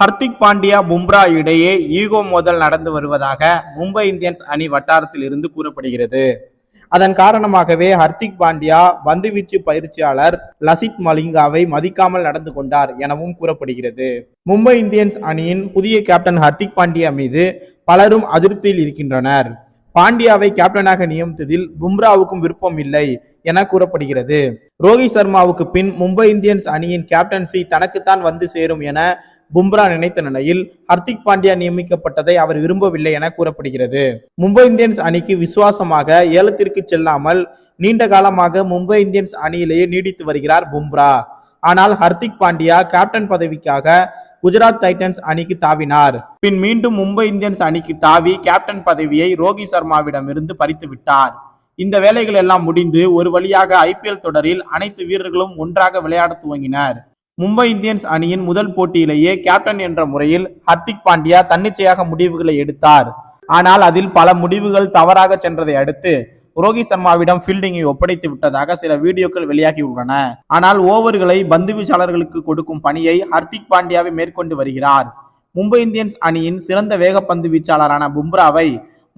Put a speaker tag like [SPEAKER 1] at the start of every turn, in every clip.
[SPEAKER 1] ஹர்திக் பாண்டியா பும்ரா இடையே ஈகோ மோதல் நடந்து வருவதாக மும்பை இந்தியன்ஸ் அணி வட்டாரத்தில் இருந்து கூறப்படுகிறது. அதன் காரணமாகவே ஹர்திக் பாண்டியா பந்துவீச்சு பயிற்சியாளர் லசித் மலிங்காவை மதிக்காமல் நடந்து கொண்டார் எனவும் கூறப்படுகிறது. மும்பை இந்தியன்ஸ் அணியின் புதிய கேப்டன் ஹர்திக் பாண்டியா மீது பலரும் அதிருப்தியில் இருக்கின்றனர். பாண்டியாவை கேப்டனாக நியமித்ததில் பும்ராவுக்கும் விருப்பம் இல்லை என கூறப்படுகிறது. ரோஹித் சர்மாவுக்கு பின் மும்பை இந்தியன்ஸ் அணியின் கேப்டன்சி தனக்குத்தான் வந்து சேரும் என பும்ரா நினைத்த நிலையில் ஹர்திக் பாண்டியா நியமிக்கப்பட்டதை அவர் விரும்பவில்லை என கூறப்படுகிறது. மும்பை இந்தியன்ஸ் அணிக்கு விசுவாசமாக ஏலத்திற்கு செல்லாமல் நீண்ட காலமாக மும்பை இந்தியன்ஸ் அணியிலேயே நீடித்து வருகிறார் பும்ரா. ஆனால் ஹர்திக் பாண்டியா கேப்டன் பதவிக்காக குஜராத் டைட்டன்ஸ் அணிக்கு தாவினார். பின் மீண்டும் மும்பை இந்தியன்ஸ் அணிக்கு தாவி கேப்டன் பதவியை ரோஹித் சர்மாவிடமிருந்து பறித்து விட்டார். இந்த வேலைகள் எல்லாம் முடிந்து ஒரு வழியாக ஐபிஎல் தொடரில் அனைத்து வீரர்களும் ஒன்றாக விளையாட துவங்கினர். மும்பை இந்தியன்ஸ் அணியின் முதல் போட்டியிலேயே கேப்டன் என்ற முறையில் ஹர்திக் பாண்டியா தன்னிச்சையாக முடிவுகளை எடுத்தார். ஆனால் அதில் பல முடிவுகள் தவறாக சென்றதை அடுத்து ரோஹித் சர்மாவிடம் ஃபீல்டிங்கை ஒப்படைத்து விட்டதாக சில வீடியோக்கள் வெளியாகி உள்ளன. ஆனால் ஓவர்களை பந்து வீச்சாளர்களுக்கு கொடுக்கும் பணியை ஹர்திக் பாண்டியாவை மேற்கொண்டு வருகிறார். மும்பை இந்தியன்ஸ் அணியின் சிறந்த வேகப்பந்து வீச்சாளரான பும்ராவை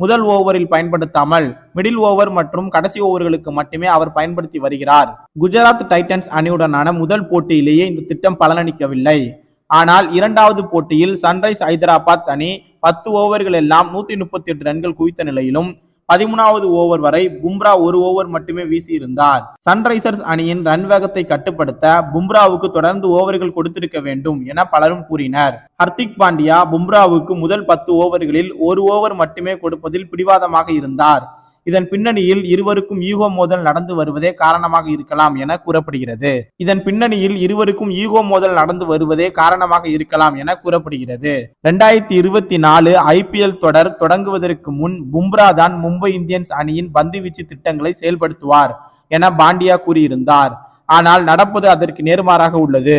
[SPEAKER 1] முதல் ஓவரில் பயன்படுத்தாமல் மிடில் ஓவர் மற்றும் கடைசி ஓவர்களுக்கு மட்டுமே அவர் பயன்படுத்தி வருகிறார். குஜராத் டைட்டன்ஸ் அணியுடனான முதல் போட்டியிலேயே இந்த திட்டம் பலனளிக்கவில்லை. ஆனால் இரண்டாவது போட்டியில் சன்ரைஸ் ஹைதராபாத் அணி பத்து ஓவர்கள் எல்லாம் நூத்தி முப்பத்தி எட்டு ரன்கள் குவித்த நிலையிலும் பதிமூணாவது ஓவர் வரை பும்ரா ஒரு ஓவர் மட்டுமே வீசியிருந்தார் சன்ரைசர்ஸ் அணியின் ரன் வேகத்தை கட்டுப்படுத்த பும்ராவுக்கு தொடர்ந்து ஓவர்கள் கொடுத்திருக்க வேண்டும் என பலரும் கூறினர். ஹர்திக் பாண்டியா பும்ராவுக்கு முதல் பத்து ஓவர்களில் ஒரு ஓவர் மட்டுமே கொடுப்பதில் பிடிவாதமாக இருந்தார். இதன் பின்னணியில் இருவருக்கும் ஈகோ மோதல் நடந்து வருவதே காரணமாக இருக்கலாம் என கூறப்படுகிறது. இதன் பின்னணியில் இருவருக்கும் ஈகோ மோதல் நடந்து வருவதே காரணமாக இருக்கலாம் என கூறப்படுகிறது. ரெண்டாயிரத்தி இருபத்தி நாலு ஐபிஎல் தொடர் தொடங்குவதற்கு முன் பும்ரா தான் மும்பை இந்தியன்ஸ் அணியின் பந்துவீச்சு திட்டங்களை செயல்படுத்துவார் என பாண்டியா கூறியிருந்தார். ஆனால் நடப்பது அதற்கு நேர்மாறாக உள்ளது.